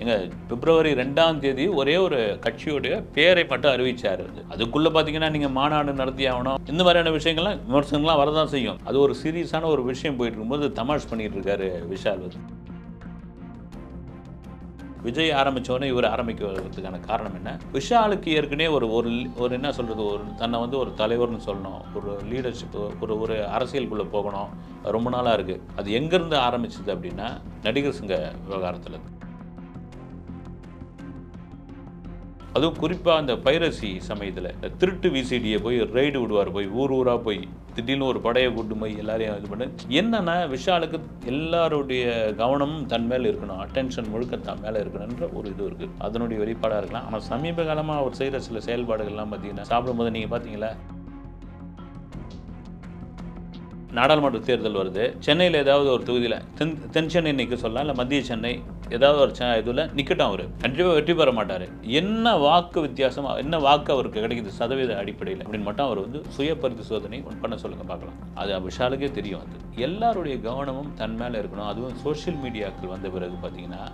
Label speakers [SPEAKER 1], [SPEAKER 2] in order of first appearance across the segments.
[SPEAKER 1] எங்கள் பிப்ரவரி ரெண்டாம் தேதி ஒரே ஒரு கட்சியுடைய பேரை மட்டும் அறிவிச்சாரு. அது பார்த்தீங்கன்னா நீங்கள் மாநாடு நடத்தி ஆகணும். இந்த மாதிரியான விஷயங்கள்லாம் விமர்சனங்கள்லாம் வரதான் செய்யும். அது ஒரு சீரியஸான ஒரு விஷயம் போயிட்டு இருக்கும்போது தமாஷ் பண்ணிட்டு இருக்காரு விஷால் வந்து. விஜய் ஆரம்பித்தோடனே இவர் ஆரம்பிக்கிறதுக்கான காரணம் என்ன? விஷாலுக்கு ஏற்கனவே ஒரு ஒரு ஒரு என்ன சொல்கிறது ஒரு தன்னை வந்து ஒரு தலைவர்னு சொல்லணும். ஒரு லீடர்ஷிப் ஒரு ஒரு அரசியலுக்குள்ளே போகணும். ரொம்ப நாளாக இருக்குது அது எங்கேருந்து ஆரம்பிச்சது அப்படின்னா நடிகர் சங்க விவகாரத்தில். அதுவும் குறிப்பாக அந்த பைரசி சமயத்தில் இந்த திருட்டு விசிடியை போய் ரைடு விடுவார் போய் ஊர் ஊராக போய் திடீர்னு ஒரு படையை கூட்டு போய் எல்லாரையும் இது பண்ணு. என்னன்னா விஷாலுக்கு எல்லாருடைய கவனமும் தன் மேலே இருக்கணும் அட்டென்ஷன் முழுக்க தன் மேலே இருக்கணுன்ற ஒரு இது இருக்குது அதனுடைய வெளிப்பாடாக இருக்கலாம். ஆனால் சமீப காலமாக அவர் செய்கிற சில செயல்பாடுகள்லாம் பார்த்தீங்கன்னா சாப்பிடும்போது நீங்கள் பார்த்தீங்களா நாடாளுமன்ற தேர்தல் வருது. சென்னையில் ஏதாவது ஒரு தொகுதியில் தென் தென் சென்னை நிற்க சொல்லலாம் இல்லை மத்திய சென்னை ஏதாவது ஒரு ச இதில் நிற்கட்டும் அவர். கண்டிப்பாக வெற்றி பெற மாட்டார். என்ன வாக்கு வித்தியாசம் என்ன வாக்கு அவருக்கு கிடைக்குது சதவீத அடிப்படையில் அப்படின்னு மட்டும் அவர் வந்து சுய பரிசோதனை பண்ண சொல்லுங்க பார்க்கலாம். அது விஷாலுக்கே தெரியும் அது. எல்லாருடைய கவனமும் தன் மேலே இருக்கணும். அதுவும் சோஷியல் மீடியாக்கள் வந்த பிறகு பார்த்தீங்கன்னா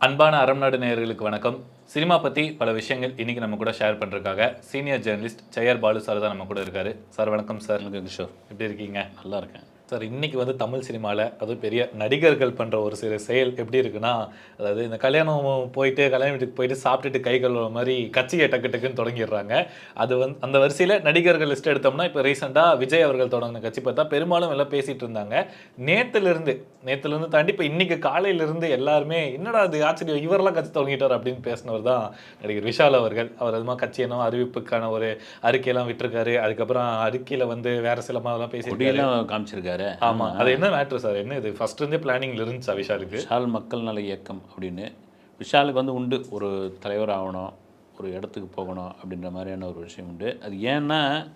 [SPEAKER 2] அன்பான அறம்நாடு நேயர்களுக்கு வணக்கம். சினிமா பற்றி பல விஷயங்கள் இன்னைக்கு நம்ம கூட ஷேர் பண்ணுறதுக்காக senior journalist Jayar Balu sir தான் நம்ம கூட இருக்காரு. சார் வணக்கம் சார்
[SPEAKER 1] கிஷோர்.
[SPEAKER 2] எப்படி இருக்கீங்க?
[SPEAKER 1] நல்லா இருக்கேன்.
[SPEAKER 2] சார் இன்றைக்கி வந்து தமிழ் சினிமாவில் அதுவும் பெரிய நடிகர்கள் பண்ணுற ஒரு சில செயல் எப்படி இருக்குன்னா அதாவது இந்த கல்யாணம் போயிட்டு கல்யாண வீட்டுக்கு போயிட்டு சாப்பிட்டுட்டு கை கழுவுற மாதிரி கட்சியை டக்கு டக்குன்னு தொடங்கிடுறாங்க. அது வந்து அந்த வரிசையில் நடிகர்கள் லிஸ்ட் எடுத்தோம்னா இப்போ ரீசெண்டாக விஜய் அவர்கள் தொடங்கின கட்சி பார்த்தா பெரும்பாலும் எல்லாம் பேசிகிட்டு இருந்தாங்க. நேற்றுலேருந்து நேற்றுலேருந்து தாண்டி இப்போ இன்றைக்கி காலையிலேருந்து எல்லாருமே என்னடா அது ஆச்சரியம் இவரெல்லாம் கட்சி தொடங்கிட்டார் அப்படின்னு பேசினவர் தான் நடிகர் விஷால் அவர்கள். அவர் அதுமா கட்சி என்ன அறிவிப்புக்கான ஒரு அறிக்கையெல்லாம் விட்டுருக்காரு. அதுக்கப்புறம் அறிக்கையில் வந்து வேறு சில மாதிரிலாம் பேசியிருக்காரு.
[SPEAKER 1] கொடியெல்லாம் காமிச்சிருக்காரு
[SPEAKER 2] ஆமா அது என்ன மேட்ரு சார்? என்ன இது? ஃபர்ஸ்ட் இருந்தே பிளானிங்ல இருந்துச்சா விஷாலுக்கு.
[SPEAKER 1] விஷால் மக்கள் நல இயக்கம் அப்படின்னு. விஷாலுக்கு வந்து உண்டு. ஒரு தலைவர் ஆகணும் ஒரு இடத்துக்கு போகணும் அப்படின்ற மாதிரியான ஒரு விஷயம் உண்டு. அது ஏன்னா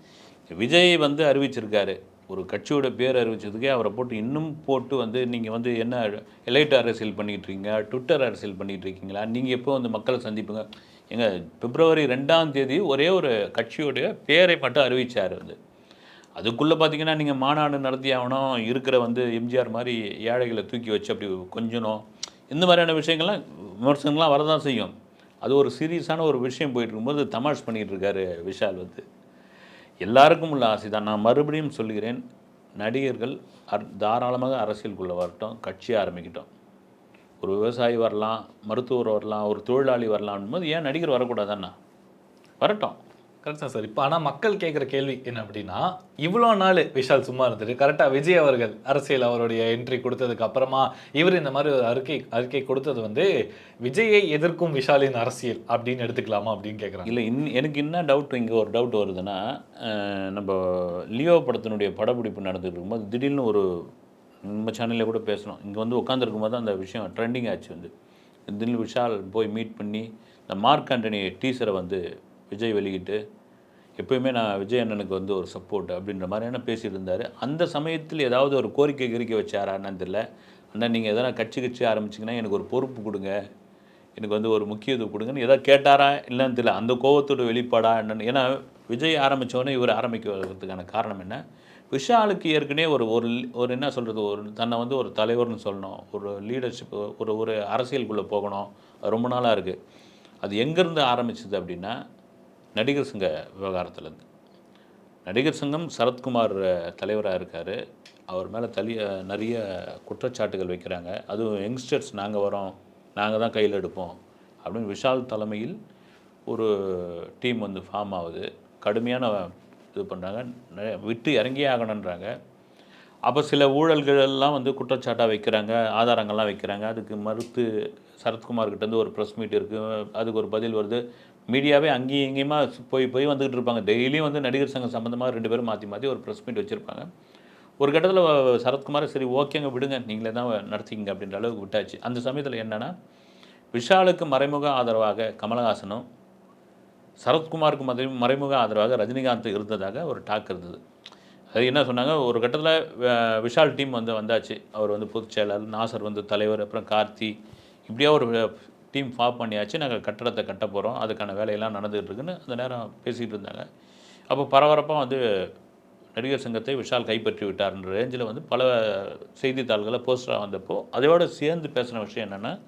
[SPEAKER 1] விஜய் வந்து அறிவிச்சிருக்காரு. ஒரு கட்சியோட பேர் அறிவிச்சதுக்கே அவரை போட்டு இன்னும் போட்டு வந்து நீங்கள் வந்து என்ன எலைட் அரசியல் பண்ணிகிட்டு இருக்கீங்க? ட்விட்டர் அரசியல் பண்ணிகிட்டு இருக்கீங்களா? நீங்கள் எப்போ வந்து மக்களை சந்திப்புங்க? எங்க பிப்ரவரி ரெண்டாம் தேதி ஒரே ஒரு கட்சியோடைய பேரை மட்டும் அறிவிச்சார் வந்து. அதுக்குள்ளே பார்த்தீங்கன்னா நீங்கள் மாநாடு நடத்தி ஆகணும். இருக்கிற வந்து எம்ஜிஆர் மாதிரி ஏழைகளை தூக்கி வச்சு அப்படி கொஞ்சணும். இந்த மாதிரியான விஷயங்கள்லாம் விமர்சனங்கள்லாம் வரதான் செய்யும். அது ஒரு சீரியஸான ஒரு விஷயம் போயிட்டு இருக்கும்போது தமாஷ் பண்ணிகிட்டு இருக்காரு விஷால் வந்து. எல்லாருக்கும் உள்ள ஆசை தான். நான் மறுபடியும் சொல்கிறேன் நடிகர்கள் அர் தாராளமாக அரசியலுக்குள்ளே வரட்டும் கட்சி ஆரம்பிக்கட்டும். ஒரு விவசாயி வரலாம் மருத்துவர் வரலாம் ஒரு தொழிலாளி வரலாம் போது ஏன் நடிகர் வரக்கூடாதாண்ணா வரட்டும்.
[SPEAKER 2] கரெக்ட் தான் சார் இப்போ ஆனால் மக்கள் கேட்குற கேள்வி என்ன அப்படின்னா இவ்வளோ நாள் விஷால் சும்மா இருந்துட்டு கரெக்டாக விஜய் அவர்கள் அரசியல் அவருடைய என்ட்ரி கொடுத்ததுக்கு அப்புறமா இவர் இந்த மாதிரி ஒரு அறிக்கை அறிக்கை கொடுத்தது வந்து விஜயை எதிர்க்கும் விஷாலின் அரசியல் அப்படின்னு எடுத்துக்கலாமா அப்படின்னு கேட்குறாங்க
[SPEAKER 1] இல்லை இன் எனக்கு என்ன டவுட் இங்கே ஒரு டவுட் வருதுன்னா நம்ம லியோ படத்தினுடைய படப்பிடிப்பு நடந்துகிட்டு இருக்கும்போது திடீர்னு ஒரு நம்ம சேனலில் கூட பேசணும். இங்கே வந்து உட்காந்துருக்கும் போது அந்த விஷயம் ட்ரெண்டிங் ஆச்சு வந்து. திடீர்னு விஷால் போய் மீட் பண்ணி இந்த மார்க் ஆண்டனி டீசரை வந்து விஜய் வெளியிட்டு எப்பயுமே நான் விஜய் அண்ணனுக்கு வந்து ஒரு சப்போர்ட் அப்படின்ற மாதிரியான பேசியிருந்தார். இருந்தார் அந்த சமயத்தில் ஏதாவது ஒரு கோரிக்கை கிரிக்க வச்சாரா என்னன்னு தெரியல. அண்ணா நீங்கள் எதனா கட்சி கட்சி ஆரம்பிச்சிங்கன்னா எனக்கு ஒரு பொறுப்பு கொடுங்க. எனக்கு வந்து ஒரு முக்கியத்துவம் கொடுங்கன்னு ஏதாவது கேட்டாரா இல்லைன்னு தெரியல. அந்த கோபத்தோட வெளிப்பாடா என்னன்னு ஏன்னா விஜய் ஆரம்பித்தோடனே இவர் ஆரம்பிக்கிறதுக்கான காரணம் என்ன? விஷாலுக்கு ஏற்கனவே ஒரு ஒரு ஒரு என்ன சொல்கிறது ஒரு தன்னை வந்து ஒரு தலைவர்னு சொல்லணும். ஒரு லீடர்ஷிப் ஒரு ஒரு அரசியலுக்குள்ளே போகணும். ரொம்ப நாளாக இருக்குது அது எங்கேருந்து ஆரம்பிச்சது அப்படின்னா நடிகர் சங்க விவகாரத்துலேருந்து. நடிகர் சங்கம் சரத்குமார் தலைவராக இருக்கார். அவர் மேலே தலி நிறைய குற்றச்சாட்டுகள் வைக்கிறாங்க. அதுவும் யங்ஸ்டர்ஸ் நாங்கள் வரோம் நாங்கள் தான் கையில் எடுப்போம் அப்படின்னு விஷால் தலைமையில் ஒரு டீம் வந்து ஃபார்ம் ஆகுது. கடுமையான இது பண்ணுறாங்க விட்டு இறங்கியே ஆகணுன்றாங்க அப்போ சில ஊழல்களெல்லாம் வந்து குற்றச்சாட்டாக வைக்கிறாங்க ஆதாரங்கள்லாம் வைக்கிறாங்க. அதுக்கு மறுத்து சரத்குமார்கிட்டேருந்து ஒரு ப்ரெஸ் மீட் இருக்குது அதுக்கு ஒரு பதில் வருது. மீடியாவே அங்கேயும் இங்கேயுமா போய் போய் வந்துக்கிட்டு இருப்பாங்க. டெய்லியும் வந்து நடிகர் சங்கம் சம்மந்தமாக ரெண்டு பேரும் மாற்றி மாற்றி ஒரு ப்ரெஸ் மீட் வச்சுருப்பாங்க. ஒரு கட்டத்தில் சரத்குமார் சரி ஓகேங்க விடுங்க. நீங்களே தான் நடத்திக்கிங்க அப்படின்ற அளவுக்கு விட்டாச்சு. அந்த சமயத்தில் என்னென்னா விஷாலுக்கு மறைமுக ஆதரவாக கமலஹாசனும் சரத்குமாருக்கு மறை மறைமுக ஆதரவாக ரஜினிகாந்த் இருந்ததாக ஒரு டாக் இருந்தது. அது என்ன சொன்னாங்க? ஒரு கட்டத்தில் விஷால் டீம் வந்து வந்தாச்சு. அவர் வந்து பொதுச் செயலாளர் நாசர் வந்து தலைவர் அப்புறம் கார்த்தி இப்படியா ஒரு டீம் ஃபார்ம் பண்ணியாச்சு நாங்கள் கட்டடத்தை கட்ட போகிறோம் அதுக்கான வேலையெல்லாம் நடந்துகிட்டு இருக்குன்னு அந்த நேரம் பேசிகிட்டு இருந்தாங்க. அப்போ பரபரப்பாக வந்து நடிகர் சங்கத்தை விஷால் கைப்பற்றி விட்டார்ன்ற ரேஞ்சில் வந்து பல செய்தித்தாள்களை போஸ்டராக வந்தப்போ அதோட சேர்ந்து பேசின விஷயம் என்னென்னா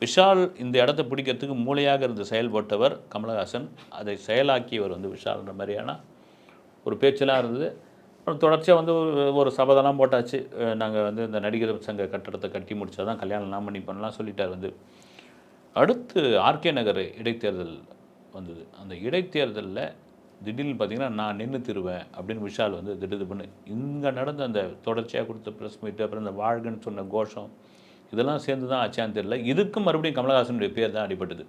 [SPEAKER 1] விஷால் இந்த இடத்த பிடிக்கிறதுக்கு மூளையாக இருந்து செயல்பட்டவர் கமலஹாசன். அதை செயலாக்கியவர் வந்து விஷால்ன்ற மாதிரியான ஒரு பேச்செல்லாம் இருந்தது. அப்புறம் தொடர்ச்சியாக வந்து ஒரு- ஒரு சபதெல்லாம் போட்டாச்சு. நாங்கள் வந்து இந்த நடிகர் சங்க கட்டடத்தை கட்டி முடித்தா தான் கல்யாணம்லாம் பண்ணி பண்ணலாம் சொல்லிட்டார் வந்து. அடுத்து ஆர்கே நகர் இடைத்தேர்தல் வந்தது. அந்த இடைத்தேர்தலில் திடீர்னு பார்த்தீங்கன்னா நான் நின்று திருவேன் அப்படின்னு விஷால் வந்து திடீர் பண்ணு. இங்கே நடந்த அந்த தொடர்ச்சியாக கொடுத்த ப்ரெஸ் மீட் அப்புறம் இந்த வாழ்கன்னு சொன்ன கோஷம் இதெல்லாம் சேர்ந்து தான் ஆச்சான்னு தெரியல. இதுக்கும் மறுபடியும் கமலஹாசனுடைய பேர் தான் அடிபட்டது.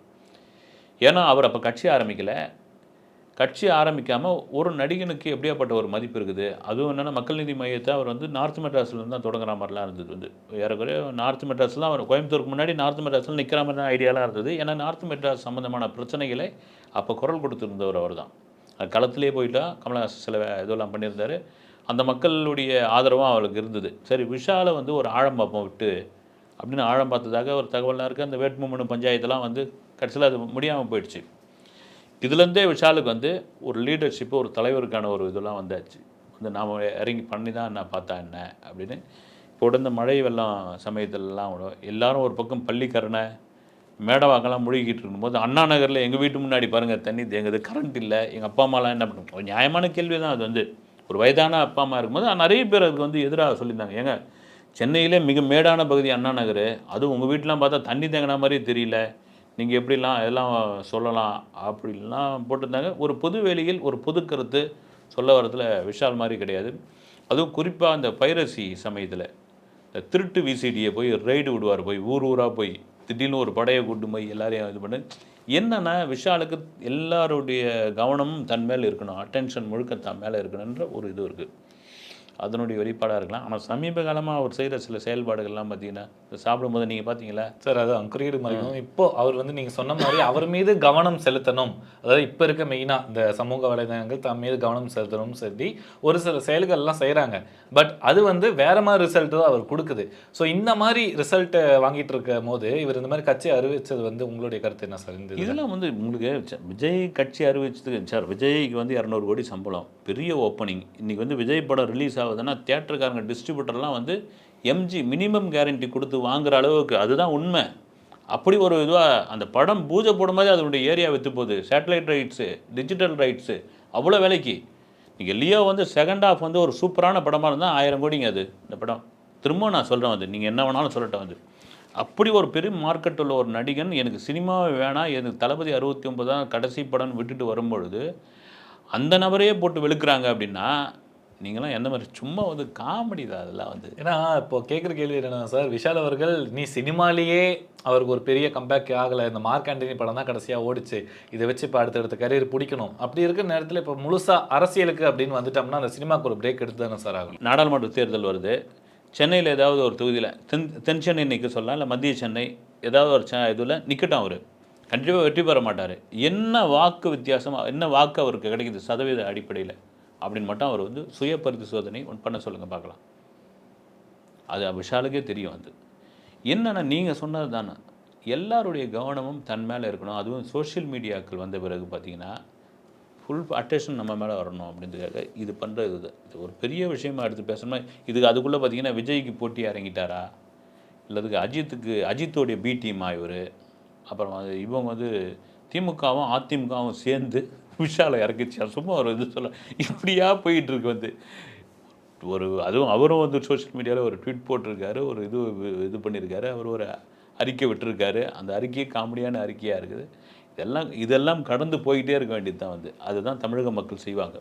[SPEAKER 1] ஏன்னா அவர் அப்போ கட்சி ஆரம்பிக்கலை. கட்சி ஆரம்பிக்காமல் ஒரு நடிகனுக்கு எப்படியாப்பட்ட ஒரு மதிப்பு இருக்குது? அதுவும் என்னென்னா மக்கள் நீதி மையத்தை அவர் வந்து நார்த் மெட்ராஸ்லேருந்து தான் தொடங்குற மாதிரிலாம் இருந்தது வந்து. ஏறக்குறைய நார்த் மெட்ராஸ்லாம் அவர் கோயம்புத்தூருக்கு முன்னாடி நார்த் மெட்ராஸில் நிற்கிற மாதிரி தான் ஐடியாலாம் இருந்தது. ஏன்னா நார்த் மெட்ராஸ் சம்மந்தமான பிரச்சனைகளை அப்போ குரல் கொடுத்துருந்தவர் அவர் தான். களத்திலே போயிட்டா கமலஹாசன் சில இதெல்லாம் பண்ணியிருந்தார். அந்த மக்களுடைய ஆதரவும் அவளுக்கு இருந்தது. சரி விஷாலை வந்து ஒரு ஆழம் பார்ப்போம் விட்டு அப்படின்னு ஆழம் பார்த்ததாக ஒரு தகவலாக இருக்குது அந்த வேட்புமனு பஞ்சாயத்தெல்லாம் வந்து கடைசியில் அது முடியாமல் போயிடுச்சு. இதுலேருந்தே விஷாலுக்கு வந்து ஒரு லீடர்ஷிப்பு ஒரு தலைவருக்கான ஒரு இதெல்லாம் வந்தாச்சு. வந்து நாம் இறங்கி பண்ணி தான் நான் பார்த்தா என்ன அப்படின்னு. இப்போ இந்த மழை வெள்ளம் சமயத்துலலாம் கூட எல்லாரும் ஒரு பக்கம் பள்ளிக்கரணை மேடவாக்கெல்லாம் முழுகிட்டு இருக்கும்போது அண்ணா நகரில் எங்கள் வீட்டு முன்னாடி பாருங்கள் தண்ணி தேங்குது கரண்ட் இல்லை. எங்கள் அப்பா அம்மாலாம் என்ன பண்ணுவோம் ஒரு நியாயமான கேள்வி தான் அது வந்து. ஒரு வயதான அப்பா அம்மா இருக்கும்போது நிறைய பேர் அதுக்கு வந்து எதிராக சொல்லியிருந்தாங்க. ஏங்க சென்னையிலே மிக மேடான பகுதி அண்ணா நகர். அதுவும் உங்கள் வீட்டிலாம் பார்த்தா தண்ணி தேங்கின மாதிரி தெரியல. நீங்கள் எப்படிலாம் எல்லாம் சொல்லலாம் அப்படின்லாம் போட்டிருந்தாங்க. ஒரு பொது வேலையில் ஒரு பொது கருத்து சொல்ல வரதுல விஷால் மாதிரி கிடையாது. அதுவும் குறிப்பாக அந்த பைரசி சமயத்தில் இந்த திருட்டு விசிடியை போய் ரைடு விடுவார் போய் ஊர் ஊராக போய் திடீர்னு ஒரு படையை கூட்டு போய் எல்லாரையும் இது பண்ணு. என்னென்னா விஷாலுக்கு எல்லாருடைய கவனமும் தன் மேல் இருக்கணும் அட்டென்ஷன் முழுக்க தன் மேலே இருக்கணுன்ற ஒரு இது இருக்குது அதனுடைய வெளிப்பாடாக இருக்கலாம். ஆனால் சமீப காலமாக அவர் செய்கிற சில செயல்பாடுகள்லாம் பார்த்தீங்கன்னா சாப்பிடும்போது நீங்கள் பார்த்தீங்களா
[SPEAKER 2] சார் அது குறியீடு மாதிரி இப்போ அவர் வந்து நீங்க சொன்ன மாதிரி அவர் மீது கவனம் செலுத்தணும். அதாவது இப்போ இருக்க மெயினா இந்த சமூக வலைதளங்கள் தம் மீது கவனம் செலுத்தணும் சொல்லி ஒரு சில செயல்கள் எல்லாம் செய்றாங்க. பட் அது வந்து வேற மாதிரி ரிசல்ட் தான் அவர் கொடுக்குது. ஸோ இந்த மாதிரி ரிசல்ட்டை வாங்கிட்டு இருக்க போது இவர் இந்த மாதிரி கட்சி அறிவிச்சது வந்து உங்களுடைய கருத்து என்ன சார்? இந்த இதுல?
[SPEAKER 1] இதெல்லாம் வந்து உங்களுக்கு விஜய் கட்சி அறிவிச்சதுக்கு சார் விஜய்க்கு வந்து இரநூறு கோடி சம்பளம். பெரிய ஓப்பனிங் இன்னைக்கு வந்து விஜய் படம் ரிலீஸ் ஆகுதுன்னா தியேட்டருக்காரங்க டிஸ்ட்ரிபியூட்டர்லாம் வந்து எம்ஜி மினிமம் கேரண்டி கொடுத்து வாங்குற அளவுக்கு அதுதான் உண்மை. அப்படி ஒரு இதுவாக அந்த படம் பூஜை போடும்போது அதனுடைய ஏரியா விற்று போகுது. சேட்டலைட் ரைட்ஸு டிஜிட்டல் ரைட்ஸு அவ்வளோ விலைக்கு. நீங்கள் லியோ வந்து செகண்ட் ஆஃப் வந்து ஒரு சூப்பரான படமாக இருந்தால் ஆயிரம் கோடிங்க அது இந்த படம். திரும்ப நான் சொல்கிறேன் வந்து நீங்கள் என்ன வேணாலும் சொல்லட்டேன் வந்து. அப்படி ஒரு பெரிய மார்க்கெட் உள்ள ஒரு நடிகன் எனக்கு சினிமாவே வேணாம் எனக்கு தளபதி அறுபத்தி ஒன்பதாம் கடைசி படம்னு விட்டுட்டு வரும்பொழுது அந்த நபரையே போட்டு வெளுக்கிறாங்க அப்படின்னா நீங்களாம் எந்த மாதிரி சும்மா வந்து காமெடி தான் அதெல்லாம் வந்து.
[SPEAKER 2] ஏன்னா இப்போ கேட்குற கேள்வி என்னன்னா சார் விஷால் அவர்கள் நீ சினிமாலேயே அவருக்கு ஒரு பெரிய கம்பேக் ஆகலை. இந்த மார்க் ஆண்டனி படம் தான் கடைசியாக ஓடிச்சு. இதை வச்சு இப்போ அடுத்தடுத்த கரியர் பிடிக்கணும். அப்படி இருக்கிற நேரத்தில் இப்போ முழுசா அரசியலுக்கு அப்படின்னு வந்துட்டோம்னா அந்த சினிமாக்கு ஒரு பிரேக் எடுத்து தானே சார் ஆகணும்.
[SPEAKER 1] நாடாளுமன்ற தேர்தல் வருது. சென்னையில் ஏதாவது ஒரு தொகுதியில் தென் தென் சென்னை நிற்க சொல்லலாம் இல்லை மத்திய சென்னை ஏதாவது ஒரு ச இதில் நிற்கட்டும் அவர். கண்டிப்பாக வெற்றி பெற மாட்டார். என்ன வாக்கு வித்தியாசம் என்ன வாக்கு அவருக்கு கிடைக்குது சதவீத அடிப்படையில்? அப்படின்னு மட்டும் அவர் வந்து சுய பரிசோதனை ஒன்று பண்ண சொல்லுங்கள் பார்க்கலாம். அது விஷாலுக்கே தெரியும் அது. என்னென்னா நீங்கள் சொன்னது தானே. எல்லாருடைய கவனமும் தன் மேலே இருக்கணும். அதுவும் சோஷியல் மீடியாக்கள் வந்த பிறகு பார்த்தீங்கன்னா ஃபுல் அட்டேஷன் நம்ம மேலே வரணும் அப்படின்றதுக்காக இது பண்ணுறது இது. இது ஒரு பெரிய விஷயமா எடுத்து பேசணும்? இதுக்கு அதுக்குள்ளே பார்த்தீங்கன்னா விஜய்க்கு போட்டி இறங்கிட்டாரா? இல்லதுக்கு அஜித்துக்கு அஜித்தோடைய பி டீமா இவர்? அப்புறம் இவங்க வந்து திமுகவும் அதிமுகவும் சேர்ந்து விஷாலை இறக்கிச்சா சும்மா ஒரு இது சொல்ல இப்படியா போயிட்டுருக்கு வந்து. ஒரு அதுவும் அவரும் வந்து சோஷியல் மீடியாவில் ஒரு ட்வீட் போட்டிருக்காரு ஒரு இது இது பண்ணியிருக்காரு அவர் ஒரு அறிக்கை விட்டுருக்காரு. அந்த அறிக்கையே காமெடியான அறிக்கையாக இருக்குது. இதெல்லாம் இதெல்லாம் கடந்து போயிட்டே இருக்க வேண்டியது தான் வந்து. அதுதான் தமிழக மக்கள் செய்வாங்க.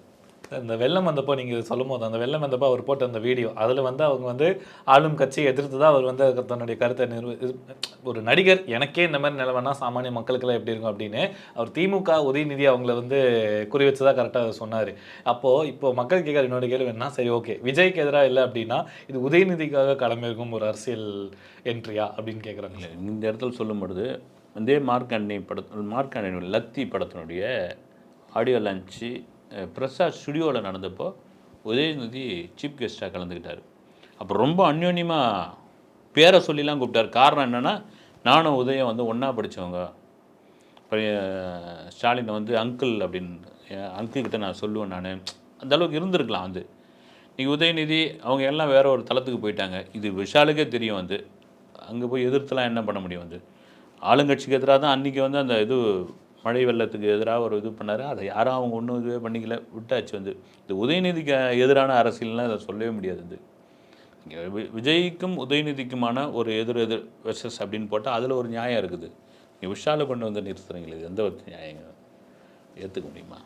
[SPEAKER 2] இந்த வெள்ளம் வந்தப்போ நீங்கள் சொல்லும் போது அந்த வெள்ளம் வந்தப்போ அவர் போட்ட அந்த வீடியோ அதில் வந்து அவங்க வந்து ஆளும் கட்சியை எதிர்த்து தான் அவர் வந்து தன்னுடைய கருத்தை நிறுவ ஒரு நடிகர் எனக்கே இந்த மாதிரி நிலவனா சாமானிய மக்களுக்கெல்லாம் எப்படி இருக்கும் அப்படின்னு அவர் திமுக உதயநிதி அவங்கள வந்து குறி வச்சு தான் கரெக்டாக சொன்னார். அப்போது இப்போ மக்கள் கேட்குற என்னோட கேள்வி என்ன சரி ஓகே விஜய்க்கு எதிராக இல்லை அப்படின்னா இது உதயநிதிக்காக களமிருக்கும் ஒரு அரசியல் என்ட்ரியா அப்படின்னு கேட்குறாங்க.
[SPEAKER 1] இந்த இடத்துல சொல்லும் பொழுது இதே மார்க் ஆண்டனி படத்து மார்க் ஆண்டனி லத்தி படத்தினுடைய ஆடியோ லான்ச்சு பிரசாத் ஸ்டுடியோவில் நடந்தப்போ உதயநிதி சீஃப் கெஸ்ட்டாக கலந்துக்கிட்டார். அப்போ ரொம்ப அந்யோன்யமாக பேரை சொல்லிலாம் கூப்பிட்டார். காரணம் என்னென்னா நானும் உதயம் வந்து ஒன்றா படித்தவங்க இப்போ ஸ்டாலினை வந்து அங்கிள் அப்படின்னு அங்கிள்கிட்ட நான் சொல்லுவேன் நான். அந்த அளவுக்கு இருந்திருக்கலாம் வந்து இன்றைக்கி உதயநிதி அவங்க எல்லாம் வேறு ஒரு தளத்துக்கு போயிட்டாங்க. இது விஷாலுக்கே தெரியும் வந்து அங்கே போய் எதிர்த்துலாம் என்ன பண்ண முடியும் வந்து ஆளுங்கட்சிக்கு எதிராக தான் அன்றைக்கி வந்து அந்த இது மழை வெள்ளத்துக்கு எதிராக ஒரு இது பண்ணார். அதை யாரும் அவங்க ஒன்றும் இதுவே பண்ணிக்கல. விட்டாச்சு வந்து. இந்த உதயநிதிக்கு எதிரான அரசியல்னால் அதை சொல்லவே முடியாது வந்து. வி- விஜய்க்கும் உதயநிதிக்குமான ஒரு எதிர் எதிர் வெர்சஸ் அப்படின்னு போட்டால் அதில் ஒரு நியாயம் இருக்குது. நீங்கள் விஷாலை கொண்டு வந்து நிறுத்துறீங்களே இது எந்த ஒரு நியாயங்க? ஏற்றுக்க முடியுமா?